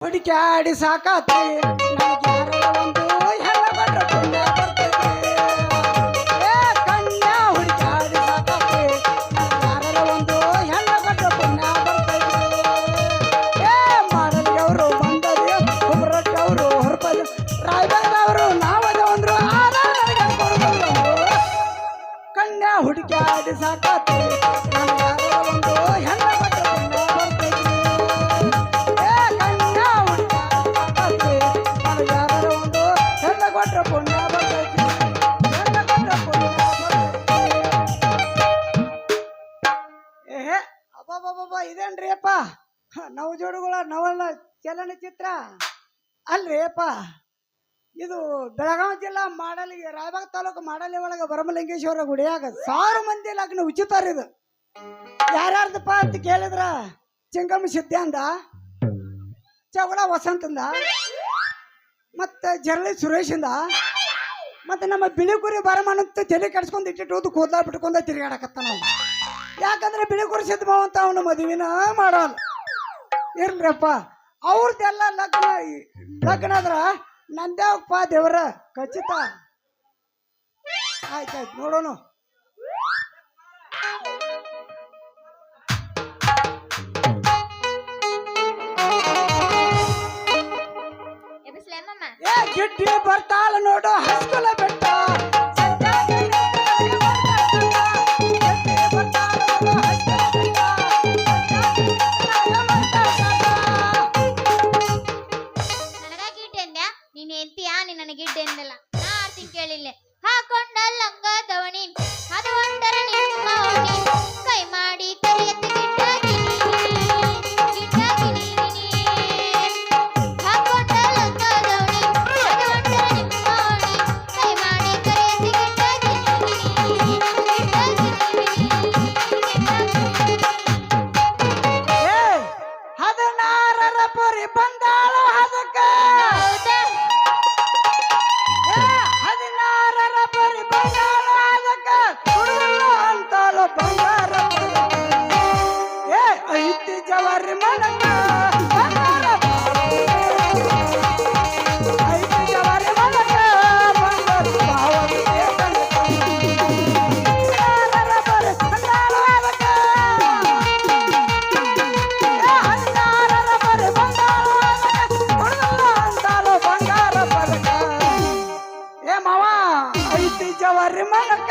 ಹುಡುಕಾಡಿ ಸಾಕಾತಿ ಅಲ್ರಿಪ್ಪ ನವಜೋಡುಗಳ ನವಲ ಚಲನಚಿತ್ರ. ಅಲ್ರಿಪ್ಪ ಇದು ಬೆಳಗಾವಿ ಜಿಲ್ಲಾ ಮಾಡಲಿ, ರಾಯಬಾಗ್ ತಾಲೂಕು ಮಾಡಲಿ ಒಳಗೆ ಬರಮಲಿಂಗೇಶ್ವರ ಗುಡಿಯಾಗ ಸಾವಿರ ಮಂದಿ ಲಗ್ನ ಉಚಿತ ಇದು. ಯಾರ್ಯಾರ್ದಪ್ಪ ಅಂತ ಕೇಳಿದ್ರ? ಚಿಂಗಮ್ಮ ಅಂದ ಚವಳ ವಸಂತಂದ, ಮತ್ತೆ ಜರಳಿ ಸುರೇಶಿಂದ, ಮತ್ತೆ ನಮ್ಮ ಬಿಳಿ ಕುರಿ ಬರಮನಂತ ತಲೆ ಕಟ್ಸ್ಕೊಂಡು ಇಟ್ಟಿಟ್ಟು ಕೂದಲ ಬಿಟ್ಕೊಂಡ ತಿರುಗಾಡಕತ್ತ ನಾವು ಯಾಕಂದ್ರೆ ಬಿಳಿಗುರು ಸಿದ್ಧಭಾವ ಅಂತ ಅವನ ಮದುವೆನ ಮಾಡೋಲ್ಲ. ಇರ್ಲಪ್ಪ ಅವ್ರದ್ದೆಲ್ಲ ಲಗ್ನ ಲಗ್ನ ಅದ್ರ ನಂದ್ಯಾವಪ್ಪ ದೇವ್ರ ಖಚಿತ. ಆಯ್ತಾಯ್ತು ನೋಡೋಣ. ಗಿಡ್ಡಿ ಬರ್ತಾಳ ನೋಡು ಹಸ್ಕುಲ ಬೆಟ್ಟ. ಮಾವಾ. ಐತಿ ಜವರಿ ಮನಕ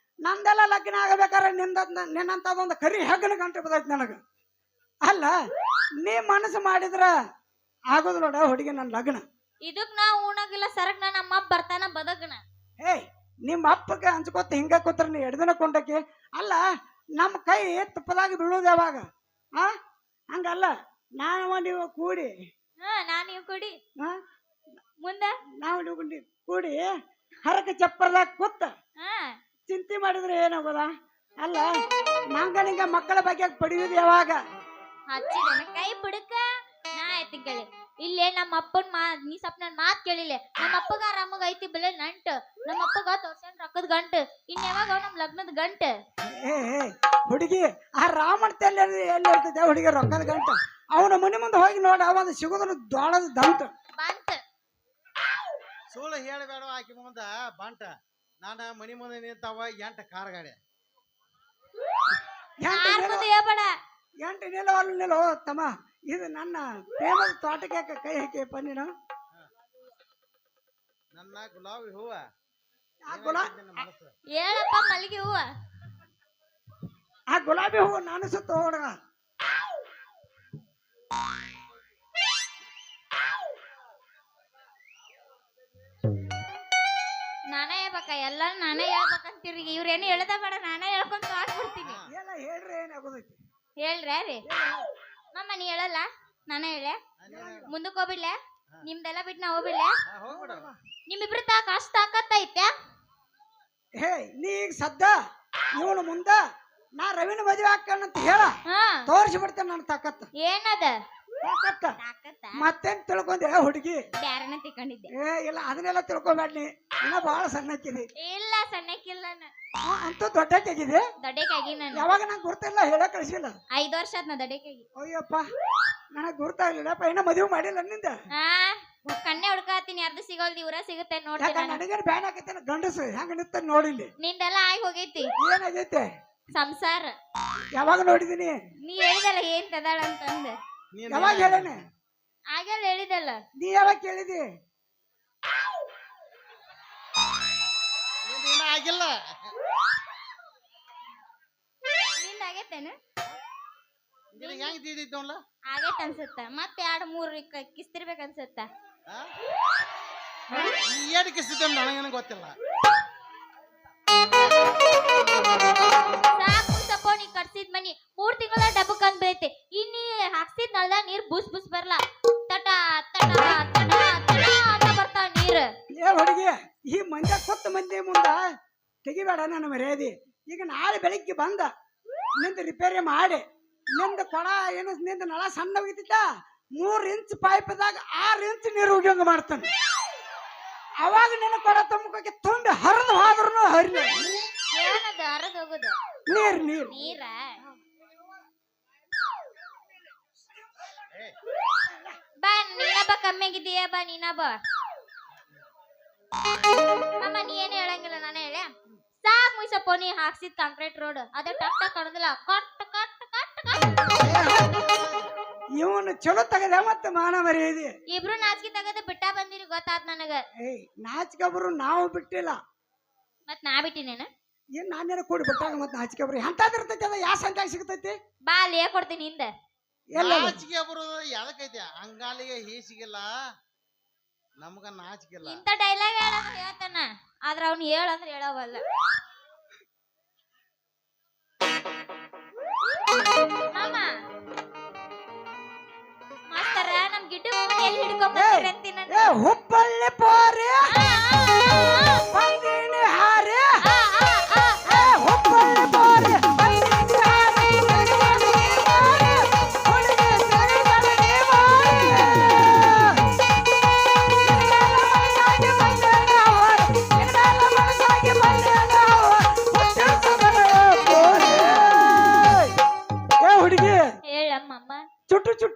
ನಂದೆಲ್ಲ ಲಗ್ನ ಆಗಬೇಕಾದ್ರೆ ನಿಂದ ನಿನ್ನಂತದೊಂದು ಕರಿ ಹೆಗ್ಗನ ಗಂಟೆ ಬದೈತಿ ನನಗೆ. ಅಲ್ಲ ನೀ ಮನಸ್ಸು ಮಾಡಿದ್ರ ಆಗೋದು ನೋಡ ಹುಡುಗಿ ನನ್ನ ಲಗ್ನ. ಇದಕ್ ನಾ ಉಣಗಿಲ್ಲ ಸರಕ್ ನಮ್ಮ ಅಮ್ಮ ಬರ್ತಾನ ಬದಕ್ನ. ಏಯ್ ನಿಮ್ಮ ಅಪ್ಪಗೆ ಹಂಚ್ಕೊತ ಹಿಂಗ ಕೂತ್ರ ನೀ ಎಡ್ದಿನ ಕೊಂಡಕ್ಕೆ? ಅಲ್ಲ ನಮ್ಮ ಕೈ ತುಪ್ಪದಾಗ ಬೀಳೋದು ಯಾವಾಗ? ಆ? ಹಂಗಲ್ಲ ನಾನು ನೀವು ಕೂಡಿ. ಹಾ ನಾ ನೀವು ಕೂಡಿ. ಮುಂದೆ ಮುಂದ? ನಾವು ನೀವು ಕೂಡಿ- ಕೂಡಿ ಹರಕ ಚಪ್ಪರದಾಗ ಕೂತ. ಹಾ. ಚಿಂತೆ ಮಾಡಿದ್ರೆ ಏನಾಗೋದ ಅಲ್ಲ ನಂಗ ನಿಂಗ ಮಕ್ಕಳ ಬಗ್ಗೆ ಪಡೆಯುವುದು ಯಾವಾಗ? ಹಚ್ಚಿದನ ಕೈ ಬಿಡಕ ನಾ ಆಯ್ತು ಕೇಳಿ. ಇಲ್ಲೇ ನಮ್ಮ ಅಪ್ಪನ ಮಾ ನೀ ಸ್ವಲ್ಪ ನನ್ ಮಾತ್ ಕೇಳಿಲ್ಲ ನಮ್ಮ ಅಪ್ಪಗ ಆರಾಮಾಗ ಐತಿ ಬೆಲೆ ನಂಟ ನಮ್ಮ ಅಪ್ಪಗ ತೋರ್ಸನ್ ರೊಕ್ಕದ ಗಂಟ. ಇನ್ ಯಾವಾಗ ನಮ್ಮ ನಮ್ ಲಗ್ನದ ಗಂಟ? ಏ ಏ, ಹುಡುಗಿ ಆ ರಾಮನ್ ತಲೆ ಎಲ್ಲಿ ಇರ್ತೈತೆ ಹುಡುಗಿ ರೊಕ್ಕದ ಗಂಟ. ಅವನ ಮನೆ ಮುಂದೆ ಹೋಗಿ ನೋಡ ಅವಂದು ಸಿಗೋದ್ರ ದೊಡ್ಡದ ದಂಟ. ಬಂತ. ಸುಳ್ಳು ಹೇಳಬೇಡ ಆಕಿ ಮುಂದ? ಬಂಟ. ನಾನು ಮನಿ ಮುಂದೆ ನಿಂತಾವ ಎಂಟ ಕಾರ್ ಗಾಡಿ. ಎಂಟು ಹೇಳ್ಬೇಡ ಎಂಟು ನಿಲ್ಲೋ ತಮ್ಮ. ಇದು ನನ್ನ ಪ್ರೇಮದ ತೋಟಕ್ಕೆ ಕೈ ಹಾಕಿ ನೀನು. ನನ್ನ ಗುಲಾಬಿ ಹೂವ. ಹೇಳಪ್ಪ ಮಲ್ಲಿಗೆ ಹೂವ. ಆ ಗುಲಾಬಿ ಹೂವು ನಾನು ಸುತ್ತ ಹುಡುಗ? ನಾನೇ ಹೇಳ್ಬೇಕ ಎಲ್ಲ ನಾನೇ ಹೇಳ್ಬೇಕಂತೀರಿ. ಇವ್ರೇನು ಹೇಳದ ಬೇಡ ನಾನೇ ಹೇಳ್ಕೊಂತ ಹಾಕ್ಬಿಡ್ತೀನಿ ಎಲ್ಲ ಹೇಳ್ರಿ ಏನಾಗೋದೈತಿ ಹೇಳ್ರಿ ರೀ. ಮಮ್ಮ ನೀ ಹೇಳಲ್ಲ? ನಾನೇ ಹೇಳೆ ಮುಂದಕ್ಕೆ ಹೋಗ್ಬಿಡ್ಲೆ? ನಿಮ್ದೆಲ್ಲ ಬಿಟ್ಟು ನಾ ಹೋಗ್ಬಿಡ್ಲೆ? ನಿಮ್ಮಿಬ್ರು ತಾಕ ಅಷ್ಟು ತಾಕತ್ತೈತೆ? ಹೇ ನೀ ಈಗ ಸದ್ದ ಇವನು ಮುಂದ ನಾ ರವಿನ ಮದುವೆ ಹಾಕಣಂತ ಹೇಳ. ಹಾ. ತೋರಿಸಿ ಬಿಡ್ತೇನೆ ನನ್ನ ತಾಕತ್ತ. ಏನದ? ತಾಕತ್ತ ಮತ್ತೇನ್ ತಿಳ್ಕೊಂಡೆ ಹುಡುಗಿ? ಬ್ಯಾರನ ತಿಕೊಂಡಿದ್ದೆ ಏ ಇಲ್ಲ ಅದನ್ನೆಲ್ಲ ತಿಳ್ಕೊಬೇಡ ನೀ ಇನ್ನ ಬಹಳ ಸಣ್ಣಕ್ಕಿದೆ. ಇಲ್ಲ ಸಣ್ಣಕ್ಕಿಲ್ಲ ದೊಡ್ಡ ಅಂತೂ ದೊಡ್ಡಕ್ಕಾಗಿದೆ ದೊಡ್ಡಕ್ಕಾಗಿ ನಾನು. ಯಾವಾಗ ನಂಗೆ ಗುರ್ತಿಲ್ಲ ಹೇಳ ಕಳಿಸಿಲ್ಲ. ಐದು ವರ್ಷ ಆತ್ ನಾ ದೊಡ್ಡಕ್ಕಾಗಿ. ಅಯ್ಯಪ್ಪ ನನಗೆ ಗುರ್ತಾಗ್ಲಿಲ್ಲಪ್ಪ ಇನ್ನ ಮದುವೆ ಮಾಡಿಲ್ಲ ನಿಂದ? ಕಣ್ಣೆ ಹುಡ್ಕಾತೀನಿ ಅರ್ಧ ಸಿಗೋಲ್ ಇವರ ಸಿಗುತ್ತೆ ನೋಡಿ. ನನಗೇನು ಬ್ಯಾನ್ ಆಗೈತೆ ಗಂಡಸು ಹೆಂಗ ನಿಂತ ನೋಡಿಲ್ಲ? ನಿಂದೆಲ್ಲ ಆಗಿ ಹೋಗೈತಿ. ಏನಾಗೈತೆ? ಸಂಸಾರ. ಯಾವಾಗ ನೋಡಿದೀನಿ? ನೀ ಹೇಳಿದಲ್ಲ ಏನ್ ತದಾಳ ಅಂತಂದ. ಯಾವಾಗ ಹೇಳೇನೆ ಆಗಲ್ಲ ಹೇಳಿದಲ್ಲ ನೀ ಯಾವಾಗ ಕೇಳಿದಿ ನಿಂದ್ ಇನ್ನ ಆಗಿಲ್ಲ. ನಿಂದ ಆಗೈತೇನು? ನಿನಗೆ ಹೆಂಗ್ ತಿದ್ದಿದ್ದವಲ್ಲ ಆಗೈತ್ ಅನ್ಸುತ್ತ? ಮತ್ತೆ ಎರಡು ಮೂರು ಕಿಸ್ತಿರ್ಬೇಕು ಅನ್ಸುತ್ತ? ನೀ ಏನ್ ಕಿಸ್ತಿದ್ದ ನನಗೇನು ಗೊತ್ತಿಲ್ಲ. ನನ್ನ ಮರ್ಯಾದೆ. ಈಗ ನಾಳೆ ಬೆಳಿಗ್ಗೆ ಬಂದ ನಿಂದು ರಿಪೇರಿ ಮಾಡಿ ನಿಂದು ಕೊಡ ಏನು ನಿಂದು ನಳ ಸಣ್ಣ ಹೋಗಿದ್ದ ಮೂರ್ ಇಂಚ್ ಪೈಪ್ದಾಗ ಆರು ಇಂಚ್ ನೀರು ಉಗಿಯಂಗ ಮಾಡ್ತಾನೆ. ಅವಾಗ ನಿನ್ನ ಕೊಡ ತುಂಬಕ್ಕೆ ತುಂಬಿ ಹರಿದು ಹೋದ್ರೂ ಹರಿ ಏನದ ಹರದ್ ಹೋಗುದು? ನೀರ್ ನೀರ್. ನೀರ? ಬಾ ನೀನಬ್ಬ ಕಮ್ಮಿ ಆಗಿದ್ದೀಯ ಬಾ ನೀನಬ್ಬ. ಮಾಮ ನೀ ಏನು ಹೇಳಂಗಿಲ್ಲ? ಮುಯ್ಸಪ್ಪ ಹಾಕ್ಸಿದ್ ಕಾಂಕ್ರೀಟ್ ರೋಡ್ ಅದೇ ಟಕ್ ಟಕ್ ಕಾಣುದಿಲ್ಲ ಕಟ್ ಕಟ್ ಕಟ್ ಕಟ್ ಇವನು ಚಲೋ ತಗದ ಮತ್ತೆ ಮಾನ ಮರ್ಯಾದೆ ಇಬ್ರು ನಾಚಿಕೆ ತಗದ ಬಿಟ್ಟ ಬಂದಿರಿ ಗೊತ್ತಾತ್ ನನಗ. ಏಯ್ ನಾಚಿಕೆಬ್ರು ನಾವು ಬಿಟ್ಟಿಲ್ಲ. ಮತ್ ನಾ ಬಿಟ್ಟಿನೇನ? ಏನ್ ನಾನೇನ ಕೂಡಿ ಬಿಟ್ಟಾಗ ಮತ್ತೆ ನಾಚಿಕೊಬ್ರು ಎಂತಾದಿರ್ತೈತಿ ಅದ ಯಾವ ಸಂಖ್ಯಾಗ ಸಿಗ್ತೈತಿ? ಬಾ ಲೇ ಕೊಡ್ತೀನಿ ಹಿಂದೆ ಎಲ್ಲ ನಾಚಿಕೆ ಬರೋದು ಎದಕ್ಕೈತಿ ಅಂಗಾಲಿಗೆ ಹೀಸಿಗಿಲ್ಲ ನಮ್ಗ ನಾಚಿಕಿಲ್ಲ ಇಂತ ಡೈಲಾಗ್ ಹೇಳ ಹೇಳ್ತಾನ? ಆದ್ರ ಅವ್ನು ಹೇಳಂದ್ರೆ ಹೇಳವಲ್ಲ. ಹುಬ್ಬಳ್ಳಿ ಪೋರಿ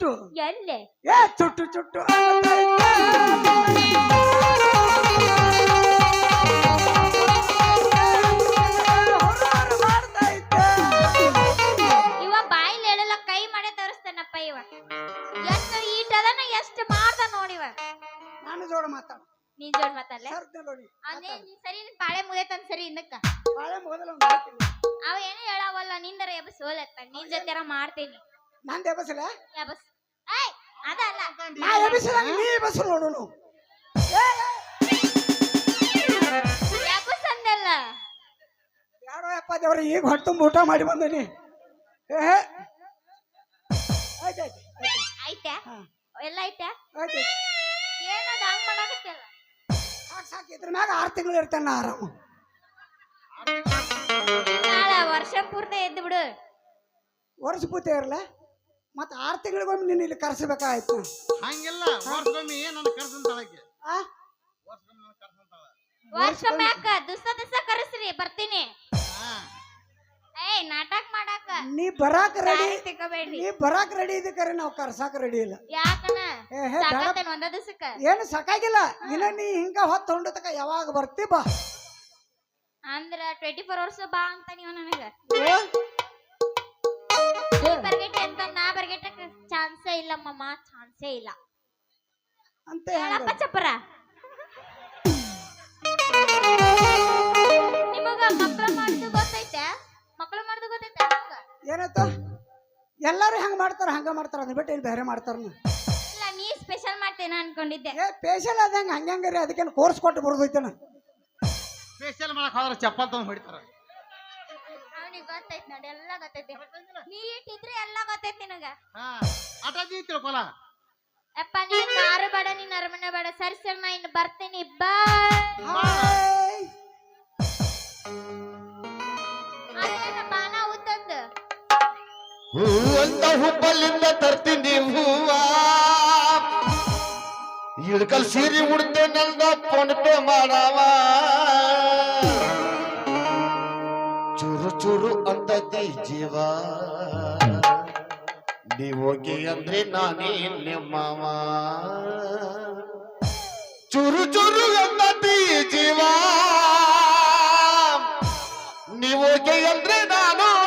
ಚುಟ್ಟು. ಎಲ್ಲೆ? ಏ ಚುಟ್ಟು ಚುಟ್ಟು. ಇವ ಬಾಯಿಲ್ ಹೇಳಲ್ಲ ಕೈ ಮಾಡೇ ತೋರಿಸ್ತಾನಪ್ಪ ಇವ. ಎಷ್ಟು ಈಟ್ ಅದನ ಎಷ್ಟು ಮಾಡ್ದ ನೋಡಿವ ನಾನು ನಿನ್ನ ಜೋಡ ಮಾತಾಡ. ನೀನ್ ಜೋಡ್ ಮಾತಲ್ಲ ಸರ್ದ ನೋಡಿ ಅದೇ ನೀ ಸರಿ ನಿನ್ ಬಾಳೆ ಮುಗಿಯತಂದ್ ಸರಿ ಹಿಂದಕ್ಕ ಬಾಳೆ ಮೊದಲ ಒಂದು ಹೇಳ್ತೀನಿ. ಅವ ಏನು ಹೇಳವಲ್ಲ ನಿಂದರ ಹೋಲತ್ತ ನಿನ್ ಜೊತೆರ ಮಾಡ್ತೀನಿ. ನಾ ಎಬಸದಂಗ ನೀ ಎಬಸು ನೋಡುನು ಎಬಸ್ ಅಂದಲ್ಲ ಯಾರೋ ಯಪ್ಪ ದೇವ್ರ ಈಗ ಹೊಟ್ಟು ಊಟ ಮಾಡಿ ಬಂದೀನಿ. ಏ ಹೇ. ಆಯ್ತ್? ಆಯ್ತ್? ಆಯ್ತ್. ಐತೆ ಎಲ್ಲ ಐತೆ. ಏನದ ಹಂಗ್ ಮಾಡಕತ್ತಲ್ಲ ಸಾಕ್ ಸಾಕ್ ಇದ್ರ ಮ್ಯಾಗ ಆರು ತಿಂಗಳು ಇರ್ತಾನ ಆರಾಮ. ನಾಳೆ ವರ್ಷ ಪೂರ್ತಿ ಎದ್ದು ಬಿಡು. ವರ್ಷ ಪೂರ್ತಿ ಇರಲ್ಲ ಮತ್ತ ಆರು ತಿಂಗಳಿಗೊಮ್ಮೆ ನೀನು ಇಲ್ಲಿ ಕರ್ಸಬೇಕಾಯ್ತು. ಹಂಗಿಲ್ಲ ವರ್ಷಗೊಮ್ಮೆ ನನ್ನ ಕರ್ಸಂತಾಳಕ್ಕೆ ಆ? ವರ್ಷಗೊಮ್ಮೆ ನನ್ನ ಕರ್ಸಂತಾಳ ವರ್ಷ ಮ್ಯಾಕ ದಿವಸ ದಿವಸ ಕರೆಸ್ರಿ ಬರ್ತೀನಿ. ಏಯ್ ನಾಟಕ ಮಾಡಾಕ ನೀ ಬರಾಕ್ ರೆಡಿ ತಿಕ್ಕಬೇಡಿ ನೀ ಬರಾಕ್ ರೆಡಿ ಇದಕ್ಕೆ ನಾವು ಕರ್ಸಾಕ್ ರೆಡಿ ಇಲ್ಲ. ಯಾಕನ ಏ ಹೇ ಬೇಡ. ಸಾಕತ್ತೇನ್ ಒಂದ ದಿವ್ಸಕ್ಕ? ಏನು ಸಾಕಾಗಿಲ್ಲ. ಇನ್ನ ನೀ ಹಿಂಗ ಹೊತ್ತು ಹೊಂಡತಕ ಯಾವಾಗ ಬರ್ತಿ ಬಾ. ಅಂದ್ರ ಟ್ವೆಂಟಿ ಫೋರ್ ಅವರ್ಸ್ ಬಾ ಅಂತ ನೀವು ನನಗ. ಏ? ಅಂತ ನಾ ಬರ್ಗೆಟ್ಟಕ್ ಚಾನ್ಸೇ ಇಲ್ಲ ಮಮ್ಮ ಚಾನ್ಸೇ ಇಲ್ಲ. ಅಂತ ಹೇಳಪ್ಪ ಚಪ್ಪರ. ನಿಮಗ ಮಕ್ಳು ಮಾಡುದು ಗೊತ್ತೈತೆ? ಮಕ್ಳು ಮಾಡುದು ಗೊತ್ತೈತೆ ನಿಮಗ? ಏನಾಯ್ತು ಎಲ್ಲಾರು ಹೆಂಗ್ ಮಾಡ್ತಾರ ಹಂಗ ಮಾಡ್ತಾರ ಅದ್ ಬಿಟ್ಟು ಇಲ್ಲಿ ಬೇರೆ ಮಾಡ್ತಾರ ಇಲ್ಲ ನೀ ಸ್ಪೆಷಲ್ ಮಾಡ್ತೇನ ಅನ್ಕೊಂಡಿದ್ದೆ. ಏ ಪೇಶಲ್ ಅದಂಗ ಹಂಗಂಗರಿ ಅದಕ್ಕೇನು ಕೋರ್ಸ್ ಕೊಟ್ಟು ಬರೋದೈತೇನ ಸ್ಪೆಷಲ್ ಮಾಡಕ್ಕೆ ಹೋದ್ರೆ ಚಪ್ಪಲ್ ತಂದು ಹೊಡಿತಾರ. ಅವನಿಗೆ ಗೊತ್ತೈತೆ ನೋಡಿ ಎಲ್ಲ ಗೊತ್ತೈತಿ. ನೀ ಇಟ್ಟಿದ್ರೆ ಎಲ್ಲ ಗೊತ್ತೈತಿ ನಿನಗ. ಹಾ ಅಟಾಜಿ ತಿಳ್ಕೊಲ ಅಪ್ಪ ನೀನ್ ಕಾರು ಬೇಡ ನೀನ್ ಅರಮನೆ ಬೇಡ. ಸರಿ ಸರಿ ನಾ ಇನ್ನು ಬರ್ತೀನಿ. ಬಾಯ್. ಬಾನ ಹೂವಂತ ಹುಬ್ಬಲ್ಲಿಂದ ತರ್ತೀನಿ ಹೂವ. ಇಳ್ಕಲ್ ಸೀರೆ ಉಡ್ತೆ ನಂದ ಫೋನ್ ಪೇ ಮಾಡವ. ಚೂರು ಚೂರು ಅಂತೈತಿ ಜೀವ. ನೀವೋಗಿ ಅಂದ್ರೆ ನಾನೇ ನಿಮ್ಮವ ಚುರು ಚುರು ಅಂತತಿ ಜೀವ. ನೀವೋಗಿ ಅಂದ್ರೆ ನಾನು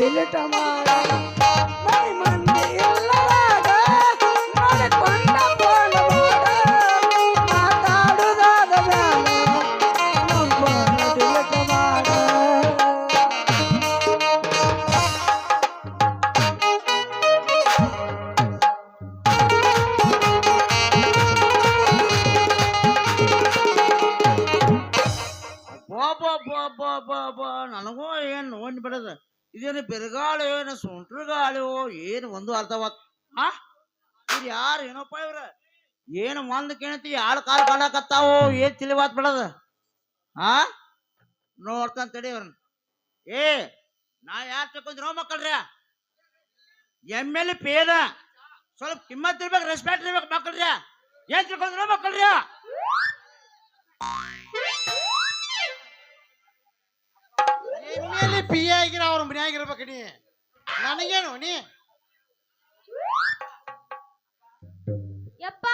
दिल टमारा ಆ ಇವ್ರು ಯಾರು? ಏನಪ್ಪ ಇವ್ರ? ಏನು ಒಂದ್ ಕೇಳತಿ? ಯಾಳ್ ಕಾಲು ಕಾಡಕತ್ತಾವು ಏನ್ ತಿಳಿವಾತ್ ಬಿಡದ? ಆ? ನೋಡ್ತಾನ ತಡಿ ಏ, ನಾ ಯಾರು ತಕೊಂಡ್ರೋ ಮಕ್ಕಳ್ರಿ? M L ಪೇದ? ಸ್ವಲ್ಪ ಕಿಮ್ಮತ್ ಇರ್ಬೇಕು ರೆಸ್ಪೆಕ್ಟ್ ಇರ್ಬೇಕು ಮಕ್ಕಳ್ರಿ. ಏನ್ ತಿಳ್ಕೊಂಡ್ರೋ ಎಂ ಎಲ್ ಪಿ ಆಗಿರ ಅವ್ರ ಮನ್ಯಾಗ ಇರ್ಬೇಕು ನೀ ನನಗೇನು, ನೀ? ಯಪ್ಪ